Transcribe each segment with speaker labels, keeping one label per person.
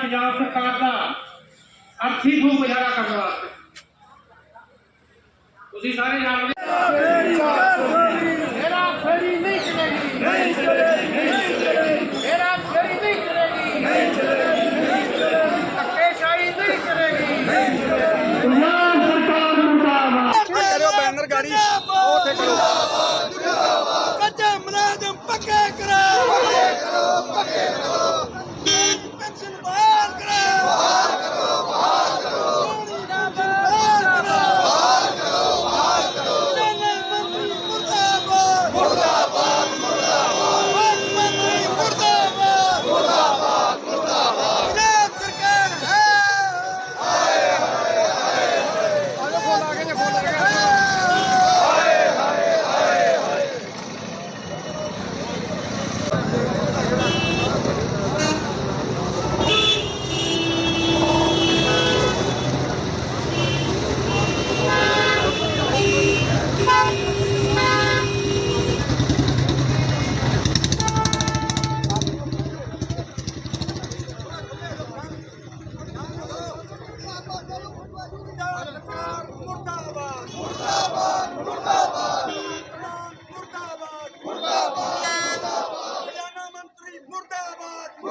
Speaker 1: ਪੰਜਾਬ ਸਰਕਾਰ ਦਾ ਅਰਥੀ ਨੂੰ ਗੁਜ਼ਾਰਾ ਕਰਨ ਵਾਸਤੇ ਤੁਸੀਂ ਸਾਰੇ ਜਾਣਦੇ
Speaker 2: ਮੇਰਾ ਫੇਰੀ ਨਹੀਂ ਚਲੇਗੀ ਨਹੀਂ ਚਲੇਗੀ ਨਹੀਂ ਚਲੇਗੀ ਮੇਰਾ ਫੇਰੀ ਨਹੀਂ ਚਲੇਗੀ ਨਹੀਂ ਚਲੇਗੀ ਨਹੀਂ ਚਲੇਗੀ ਧੱਕੇਸ਼ਾਹੀ ਨਹੀਂ ਚਲੇਗੀ ਨਹੀਂ ਚਲੇਗੀ
Speaker 1: ਪੰਜਾਬ ਸਰਕਾਰ ਮੁਰਦਾਬਾਦ
Speaker 3: ਕਰਿਓ ਬੈਨਰ ਗਾੜੀ ਉੱਥੇ ਕਰੋ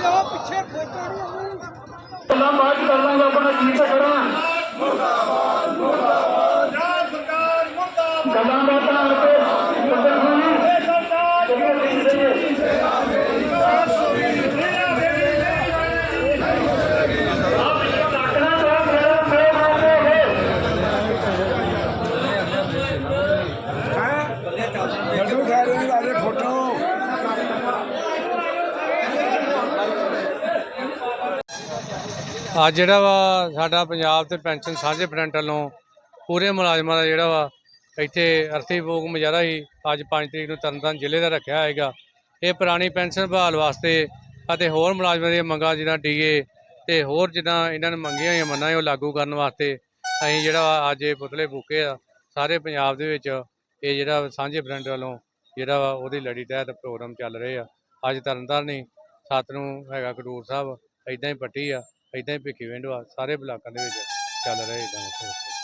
Speaker 2: ਪਿੱਛੇ ਆਓ ਪਿੱਛੇ। ਫੋਟੋ ਨਹੀਂ ਆਉਣੀ
Speaker 1: ਗੱਲਾਂ ਬਾਅਦ ਕਰ ਲਾਂਗਾ ਆਪਣਾ ਜੀ ਤਾਂ ਕਰਾਂ
Speaker 3: ਪੰਜਾਬ ਸਰਕਾਰ ਮੁਰਦਾਬਾਦ
Speaker 1: ਗੱਲਾਂ ਦਾ ਤਾਂ ਤੇ ਬੰਦੇ ਹੋਣੀ
Speaker 3: ਸਰਕਾਰ
Speaker 1: ਟੱਕਣਾ ਤਾਂ ਮੇਰਾ ਫੇਰ ਮਾਰਦੇ
Speaker 3: ਲੱਡੂ ਖਾ ਰਹੇ ਨੇ ਆਦੇ ਫੋਟੋ
Speaker 4: ਅੱਜ ਜਿਹੜਾ ਵਾ ਸਾਡਾ ਪੰਜਾਬ ਤੇ ਪੈਨਸ਼ਨ ਸਾਂਝੇ ਫਰੰਟ ਵੱਲੋਂ ਪੂਰੇ ਮੁਲਾਜ਼ਮਾਂ ਦਾ ਜਿਹੜਾ ਵਾ ਇੱਥੇ ਅਰਥੀ ਭੋਗ ਮੁਜ਼ਾਹਰਾ ਹੀ ਅੱਜ 5 ਤਰੀਕ ਨੂੰ ਤਰਨਤਾਰਨ ਜ਼ਿਲ੍ਹੇ ਦਾ ਰੱਖਿਆ ਹੋਏਗਾ। ਇਹ ਪੁਰਾਣੀ ਪੈਨਸ਼ਨ ਬਹਾਲ ਵਾਸਤੇ ਅਤੇ ਹੋਰ ਮੁਲਾਜ਼ਮਾਂ ਦੀਆਂ ਮੰਗਾਂ ਜਿੱਦਾਂ ਡੀਏ ਤੇ ਹੋਰ ਜਿੱਦਾਂ ਇਹਨਾਂ ਨੇ ਮੰਗੀਆਂ ਹੋਈਆਂ ਮੰਨਾਂ ਉਹ ਲਾਗੂ ਕਰਨ ਵਾਸਤੇ ਅਸੀਂ ਜਿਹੜਾ ਵਾ ਅੱਜ ਇਹ ਪੁਤਲੇ ਫੂਕੇ ਆ। ਸਾਰੇ ਪੰਜਾਬ ਦੇ ਵਿੱਚ ਇਹ ਜਿਹੜਾ ਸਾਂਝੇ ਫਰੰਟ ਵੱਲੋਂ ਜਿਹੜਾ ਵਾ ਉਹਦੀ ਲੜੀ ਤਹਿਤ ਪ੍ਰੋਗਰਾਮ ਚੱਲ ਰਹੇ ਆ। ਅੱਜ ਤਰਨਤਾਰਨ ਹੀ ਸੱਤ ਨੂੰ ਹੈਗਾ ਖਡੂਰ ਸਾਹਿਬ ਇਦਾਂ ਹੀ ਪੱਟੀ ਆ। ਇਦਾਂ ਹੀ ਭਿੱਖੀਵਿੰਡ ਵਾ ਸਾਰੇ ਬਲਾਕਾਂ ਦੇ ਵਿੱਚ ਚੱਲ ਰਹੇ ਇਦਾਂ